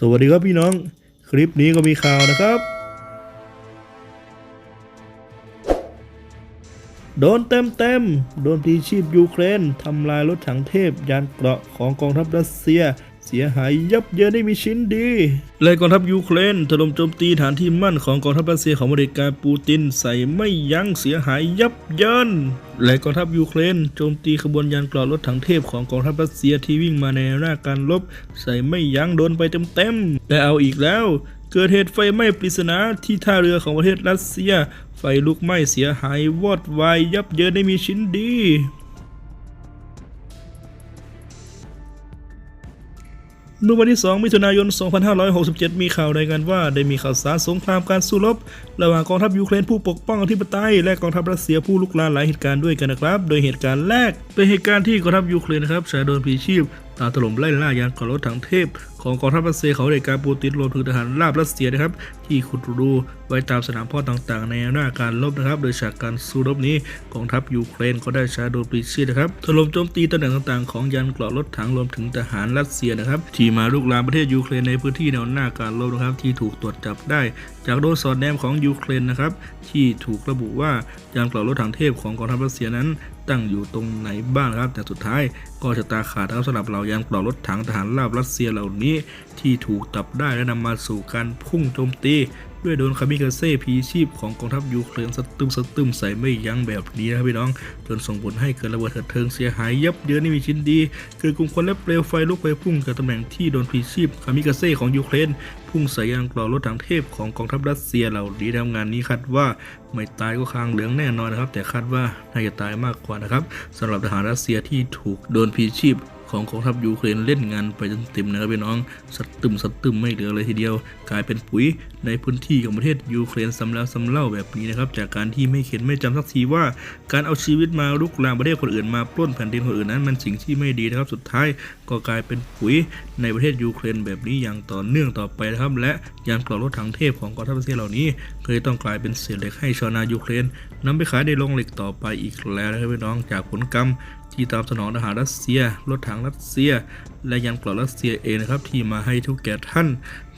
สวัสดีครับพี่น้อง คลิปนี้ก็มีข่าวนะครับ โดนเต็มเต็มโดนทีชีพยูเครนทำลายรถถังเทพยานเกราะของกองทัพรัสเซีย เสียหายยับเยินได้มีชิ้นดีเลยกองทัพยูเครนถล่มโจมตีฐานที่มั่นของกองทัพรัสเซียของบริกาปูตินใส่ไม่ยั้งเสียหายยับเยินและกองทัพยูเครนโจมตีขบวนยานกราะรถถังเทพของกองทัพรัสเซียที่วิ่งมาในหน้าการรบใส่ไม่ยั้งโดนไปเต็มๆและเอาอีกแล้วเกิดเหตุไฟไหม้ปริศนาที่ท่าเรือของประเทศรัสเซีย ไฟลุกไหม้เสียหายวอดวายยับเยินได้มีชิ้นดี เมื่อวันที่ 2 มิถุนายน 2567 มีข่าวรายงานว่าได้มีข่าวสารสงครามการสู้รบ ระหว่างกองทัพยูเครนผู้ปกป้องอธิปไตยและกองทัพรัสเซียผู้ลุกลานหลายเหตุการณ์ด้วยกันนะครับ โดยเหตุการณ์แรกเป็นเหตุการณ์ที่กองทัพยูเครนนะครับใช้โดรนพลีชีพ ตามถล่มไล่ล่ายานกรถถังเทพ ของกองทัพรัสเซียเขาในการปูตินรวมถึงทหารราบรัสเซียนะครับ ที่ขุดรูไว้ตามสนามพ่อต่างๆ ในหน้าการรบนะครับ โดยจากการสู้รบนี้กองทัพยูเครนก็ได้ใช้โดรนพลีชีนะครับถล่มโจมตีตำแหน่งต่างๆของยานเกราะรถถังรวมถึงทหารรัสเซียนะครับที่มาลุกลามประเทศยูเครนในพื้นที่แนวหน้าการรบนะครับ ที่ถูกตรวจจับได้ จากโดรนสอดแนมของยูเครนนะครับที่ถูกระบุว่ายานเกราะรถถังเทพของกองทัพรัสเซียนั้น ตั้งอยู่ตรงไหนบ้างนครับ แต่สุดท้ายก็ชะตาขาดครับสำหรับเหล่ายานเกราะรถถังทหารราบรัสเซียเหล่านี้ ที่ถูกจับได้และนำมาสู่การพุ่งโจมตี ด้วยโดนคามิกาเซ่พีชีพของกองทัพยูเครนสตึมสตึมใส่ไม่ยั้งแบบนี้นะครับพี่น้อง จนส่งผลให้เกิดระเบิดเถิดเทิงเสียหายยับเยินไม่มีชิ้นดี เกิดกลุ่มควันและเปลวไฟลุกไปพุ่งจากตำแหน่งที่โดนพีชีพคามิกาเซ่ของยูเครนพุ่งใส่ยานเกราะรถถังเทพของกองทัพรัสเซียเหล่านี้ทำงานนี้คาดว่าไม่ตายก็คางเหลืองแน่นอนนะครับ แต่คาดว่าน่าจะตายมากกว่านะครับสำหรับทหารรัสเซียที่ถูกโดนพีชีพ ของกองทัพยูเครนเล่นงานไปจนเต็มนะครับพี่น้องสดตึมสดตึมไม่เหลือเลยทีเดียว กลายเป็นปุ๋ยในพื้นที่ของประเทศยูเครนซ้ำแล้วซ้ำเล่าแบบนี้นะครับจากการที่ไม่เข็ดไม่จำสักทีว่า การเอาชีวิตมาลุกลามประเทศคนอื่นมาปล้นแผ่นดินคนอื่นนั้นมันสิ่งที่ไม่ดีนะครับสุดท้ายก็กลายเป็นปุ๋ยในประเทศยูเครนแบบนี้อย่างต่อเนื่องต่อไปนะครับและยานกรอบรถถังเทพของกองทัพรัสเซียเหล่านี้เคยต้องกลายเป็นเศษเหล็กให้ชาวนายูเครนนำไปขายในโรงเหล็กต่อไปอีกแล้วนะครับพี่น้องจากผลกรรม ที่ตามสนองทหารรัสเซีย รถถังรัสเซีย และยานเกราะรัสเซียเองนะครับ ที่มาให้ทุกแก่ท่าน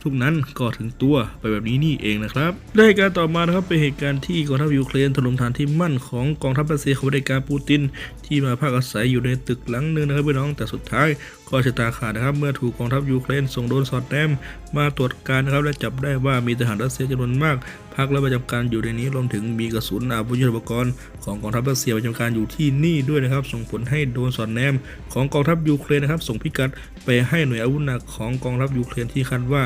ทุกนั้นก็ถึงตัวไปแบบนี้นี่เองนะครับได้เหตุการณ์ต่อมานะครับเป็นเหตุการณ์ที่กองทัพยูเครนถล่มฐานที่มั่นของกองทัพรัสเซียของบริการปูติน ที่มาพักอาศัยอยู่ในตึกหลังหนึ่งนะครับพี่น้องแต่สุดท้าย ก็ชะตาขาดนะครับเมื่อถูกกองทัพยูเครนส่งโดนสอดแนมมาตรวจการนะครับและจับได้ว่ามีทหารรัสเซียจำนวนมากพักและประจำการอยู่ในนี้รวมถึงมีกระสุนอาวุธยุทโธปกรณ์ของกองทัพรัสเซียประจำการอยู่ที่นี่ด้วยนะครับ ส่งผลให้โดนสอดแนมของกองทัพยูเครนนะครับ ส่งพิกัดไปให้หน่วยอาวุธหนักของกองทัพยูเครนที่คาดว่า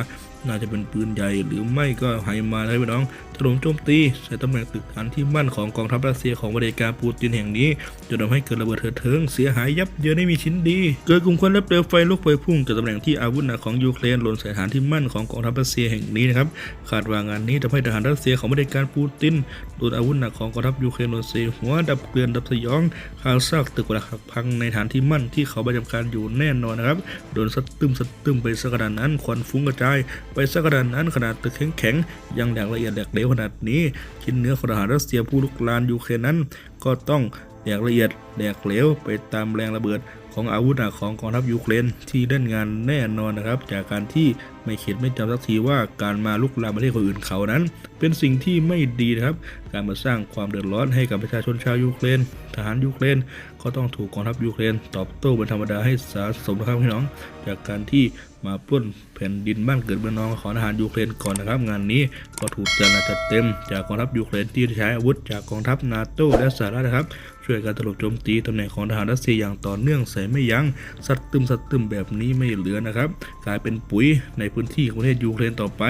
น่าจะเป็นปืนใหญ่หรือไม่ก็ไฮมานะครับพี่น้อง ถล่มโจมตีใส่ตำแหน่งตึกฐานที่มั่นของกองทัพรัสเซียของบริการปูตินแห่งนี้จนทำให้เกิดระเบิดเถิดเทิงเสียหายยับเยินไม่มีชิ้นดี เกิดกลุ่มควันและเปลวไฟลุกไฟพุ่งจากตำแหน่งที่อาวุธหนักของยูเครนหล่นใส่ฐานที่มั่นของกองทัพรัสเซียแห่งนี้นะครับคาดว่างานนี้ทำให้ทหารรัสเซียของบริการปูตินโดนอาวุธหนักของกองทัพยูเครนหล่นใส่หัวดับเกลื่อนดับสยองคาซากตึกหลักหักพังในฐานที่มั่นที่เขาประจำการอยู่แน่นอนนะครับโดนสดตึมสดตึมไปสักดานนั้นควันฟุ้งกระจาย ไปสักดานนั้นขนาดตึกแข็งๆยังแหลกละเอียดแหลกเวขนาดนี้ ชิ้นเนื้อของทหารรัสเซียผู้ลุกลานยูเครนนั้น ก็ต้องแดกละเอียดแดกเหลวไปตามแรงระเบิดของอาวุธหนักของกองทัพยูเครนที่เล่นงานแน่นอนนะครับ จากการที่ ไม่เข็ดไม่จำสักทีว่าการมาลุกลามประเทศคนอื่นเขานั้น เป็นสิ่งที่ไม่ดีนะครับ การมาสร้างความเดือดร้อนให้กับประชาชนชาวยูเครน ทหารยูเครนก็ต้องถูกกองทัพยูเครน ตอบโต้เป็นธรรมดาให้สาสมนะครับพี่น้อง จากการที่มาปล้นแผ่นดินบ้านเกิดเมืองนองของทหารยูเครนก่อนนะครับ งานนี้ก็ถูกจัดหนักจัดเต็ม จากกองทัพยูเครนที่ใช้อาวุธจากกองทัพนาโตและสหรัฐนะครับ ช่วยการถล่มโจมตีตำแหน่งของทหารรัสเซียอย่างต่อเนื่องใส่ไม่ยัง้งสัตว์ตึมสัตว์ตึมแบบนี้ไม่เหลือนะครับ กลายเป็นปุ๋ยในพื้นที่ของประเทศยูเครนต่อไป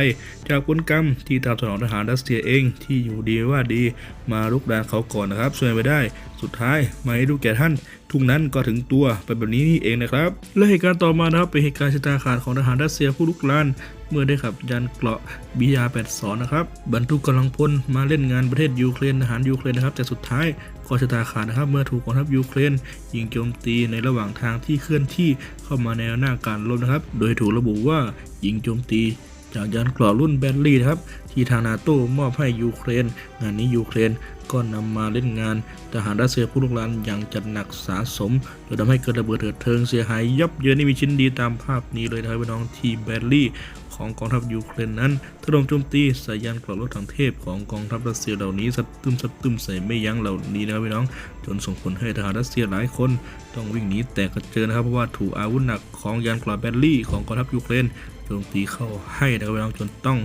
จากผลกรรมที่ตามสนองทหารรัสเซียเองที่อยู่ดีว่าดีมาลุกดานเขาก่อนนะครับช่วยไว้ได้ สุดท้ายมาให้ดูแก่ท่านทุกนั้นก็ถึงตัวไปแบบนี้นี่เองนะครับ และเหตุการณ์ต่อมานะครับเป็นเหตุการณ์ชะตาขาดของทหารรัสเซียผู้ลุกลานเมื่อได้ขับยานเกราะบียา82นะครับบรรทุกกำลังพลมาเล่นงานประเทศยูเครนทหารยูเครนนะครับแต่สุดท้าย ก็ชะตาขาดนะครับเมื่อถูกกองทัพยูเครนยิงโจมตีในระหว่างทางที่เคลื่อนที่เข้ามาในแนวหน้าการรบนะครับ โดยถูกระบุว่ายิงโจมตีจากยานกราะรุ่นแบนลี่นะครับ ที่ทางนาโต้มอบให้ยูเครน งานนี้ยูเครนก็นำมาเล่นงานทหารรัสเซียผู้ลุกลานอย่างจัดหนักสาสมจนทำให้เกิดระเบิดเถิดเทิงเสียหายยับเยินนี่มีชิ้นดีตามภาพนี้เลยนะครับพี่น้องที่แบนลี่ ของกองทัพยูเครนนั้นถล่มโจมตีสายยานกลับรถถังเทพของกองทัพรัสเซียเหล่านี้สัดตึมสัดตึมใส่ไม่ยั้งเหล่านี้นะครับพี่น้อง จนส่งผลให้ทหารรัสเซียหลายคน ต้องวิ่งหนีแตกกระเจิงนะครับเพราะว่าถูกอาวุธหนักของยานกลับแบตเตอรี่ของกองทัพยูเครน โจมตีเข้าให้นะครับพี่น้องจนต้อง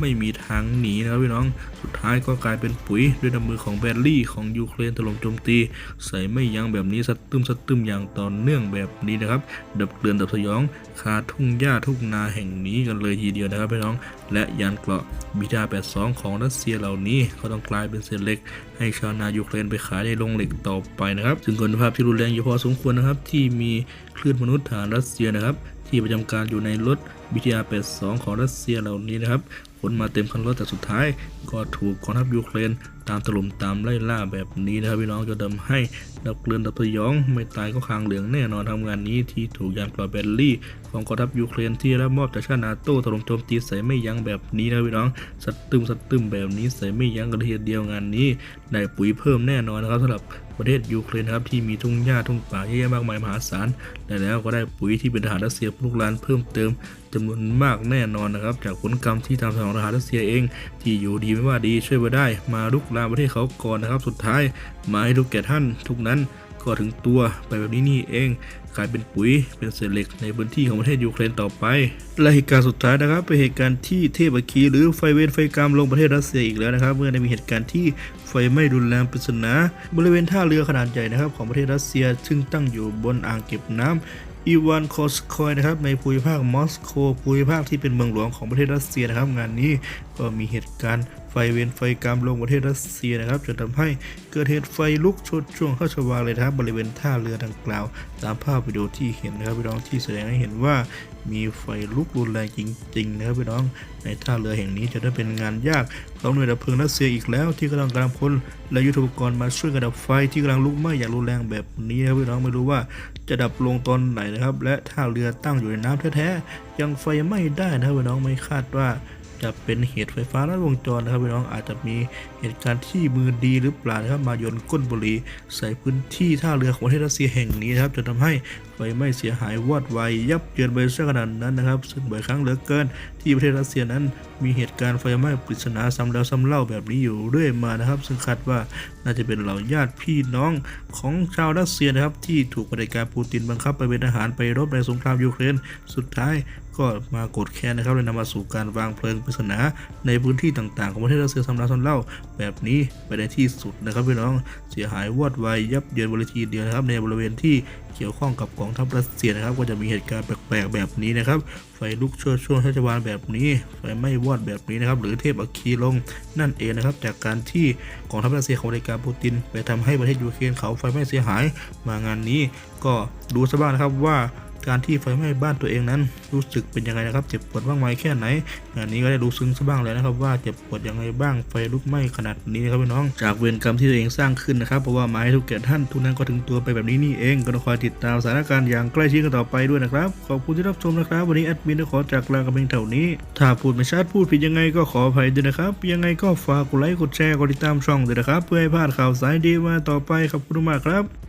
ไม่มีทางหนีนะครับพี่น้อง สุดท้ายก็กลายเป็นปุ๋ยด้วยน้ำมือของแบตเตอรี่ของยูเครนถล่มโจมตี ใส่ไม่ยั้งแบบนี้สัดตึมสัดตึมอย่างต่อเนื่องแบบนี้นะครับ ดับเกลือนดับสยองคาทุ่งหญ้าทุ่งนาแห่งนี้กันเลยทีเดียวนะครับพี่น้อง และยานเกราะบิดา82 ของรัสเซียเหล่านี้ก็ต้องกลายเป็นเศษเหล็ก ให้ชาวนายูเครนไปขายในโรงเหล็กต่อไปนะครับซึ่งคุณภาพที่รุนแรงอยู่พอสมควรนะครับที่มีคลื่นมนุษย์ฐานรัสเซียนะครับ ที่ประจำการอยู่ในรถ BTR 82ของรัสเซียเหล่านี้นะครับขนมาเต็มคันรถแต่สุดท้าย ก็ถูกกองทัพยูเครน ตามถล่มตามไล่ล่าแบบนี้นะครับพี่น้องจนทำให้ดับเกลือนดับสยองไม่ตายก็คางเหลืองแน่นอนทำงานนี้ที่ถูกยานกรอบแบตเตอรี่ ของกองทัพยูเครนที่รับมอบจากชาตินาโต้ถล่มโจมตีใส่ไม่ยั้งแบบนี้นะพี่น้องสัตตึมสัตตึมแบบนี้ใส่ไม่ยั้งกันเลยทีเดียวงานนี้ได้ปุ๋ยเพิ่มแน่นอนนะครับสำหรับ ประเทศยูเครนครับที่มีทุ่งหญ้าทุ่งป่าเยอะแยะมากมายมหาศาลและแล้วก็ได้ปุ๋ยที่เป็นทหารรัสเซียพลุกลานเพิ่มเติมจำนวนมากแน่นอนนะครับ จากผลกรรมที่ทางของทหารรัสเซียเอง ที่อยู่ดีไม่ว่าดีช่วยไว้ได้ มาลุกลามประเทศเขาก่อนนะครับ สุดท้ายมาให้ทุกแก่ท่านทุกนั้น ก็ถึงตัวไปแบบนี้นี่เองกลายเป็นปุ๋ยเป็นเศษเหล็กในพื้นที่ของประเทศยูเครนต่อไป และเหตุการณ์สุดท้ายนะครับเป็นเหตุการณ์ที่เทพคีหรือไฟเวนไฟกรรมลงประเทศรัสเซียอีกแล้วนะครับ เมื่อได้มีเหตุการณ์ที่ไฟไหม้รุนแรงปริศนาบริเวณท่าเรือขนาดใหญ่นะครับของประเทศรัสเซีย ซึ่งตั้งอยู่บนอ่างเก็บน้ำ อีวานคอสคอยนะครับในภูมิภาคมอสโกภูมิภาคที่เป็นเมืองหลวงของประเทศรัสเซียนะครับ งานนี้ก็มีเหตุการณ์ไฟเวนไฟกรรมลงประเทศรัสเซียนะครับจนทำให้เกิดเหตุไฟลุกชนช่วงเข้าชวาเลยนะครับบริเวณท่าเรือดังกล่าว ตามภาพวิดีโอที่เห็นนะครับพี่น้องที่แสดงให้เห็นว่ามีไฟลุกรุนแรงจริง ๆ นะครับพี่น้องในท่าเรือแห่งนี้จะได้เป็นงานยากของหน่วยดับเพลิงรัสเซียอีกแล้ว ที่กำลังกำลังพลและยุทธปกรณ์มาช่วยกันดับไฟที่กำลังลุกไหม้อย่างรุนแรงแบบนี้นะครับพี่น้องไม่รู้ว่า จะดับลงตอนไหนนะครับ และท่าเรือตั้งอยู่ในน้ำแท้ๆยังไฟไหม้ได้นะครับน้องไม่คาดว่า จะเป็นเหตุไฟฟ้าลัดวงจรนะครับพี่น้องอาจจะมีเหตุการณ์ที่มือดีหรือเปล่านะครับมาโยนก้นบุหรี่ใส่พื้นที่ท่าเรือของประเทศรัสเซียแห่งนี้นะครับจนทำให้ไฟไหม้เสียหายวอดวายยับเยินไปซะขนาดนั้นนะครับ ซึ่งบ่อยครั้งเหลือเกิน ที่ประเทศรัสเซียนั้น มีเหตุการณ์ไฟไหม้ปริศนาซ้ำแล้วซ้ำเล่าแบบนี้อยู่เรื่อยมานะครับ ซึ่งคาดว่าน่าจะเป็นเหล่าญาติพี่น้องของชาวรัสเซียนะครับ ที่ถูกปฏิการปูตินบังคับไปเป็นทหารไปรบในสงครามยูเครนสุดท้าย ก็มากดแค้นนะครับเลยนำมาสู่การวางเพลิงปริศนาในพื้นที่ต่างๆ ของประเทศรัสเซียซ้ำแล้วซ้ำเล่าแบบนี้ไปในที่สุดนะครับพี่น้องเสียหายวอดวายยับเยินบริทีเดียวนะครับในบริเวณที่เกี่ยวข้องกับกองทัพรัสเซียนะครับ ก็จะมีเหตุการณ์แปลกๆแบบนี้นะครับ ไฟลุกช่วช่วงชัชวานแบบนี้ ไฟไหม้วอดแบบนี้นะครับ หรือเทพอัคคีลงนั่นเองนะครับ จากการที่กองทัพรัสเซียของรายการปูติน ไปทำให้ประเทศยูเครนเขาไฟไหม้เสียหาย มางานนี้ก็ดูซะบ้างนะครับว่า การที่ไฟไหม้บ้านตัวเองนั้น รู้สึกเป็นยังไงนะครับ เจ็บปวดมากมายแค่ไหนงานนี้ก็ได้รู้ซึ้งซะบ้างแล้วนะครับ ว่าเจ็บปวดยังไงบ้างไฟลุกไหม้ขนาดนี้นะครับพี่น้อง จากเวรกรรมที่ตัวเองสร้างขึ้นนะครับเพราะว่ามายทุกแก่ท่านทุกนั้นก็ถึงตัวไปแบบนี้นี่เองก็ต้องคอยติดตามสถานการณ์อย่างใกล้ชิดกันต่อไปด้วยนะครับขอบคุณที่รับชมนะครับ วันนี้แอดมินขอจากลากันเพียงเท่านี้ ถ้าพูดไม่ชัดพูดผิดยังไงก็ขออภัยด้วยนะครับ ยังไงก็ฝากกดไลค์กดแชร์กดติดตามช่องด้วยนะครับ เพื่อให้พลาดข่าวสายดีมาต่อไปขอบคุณมากครับ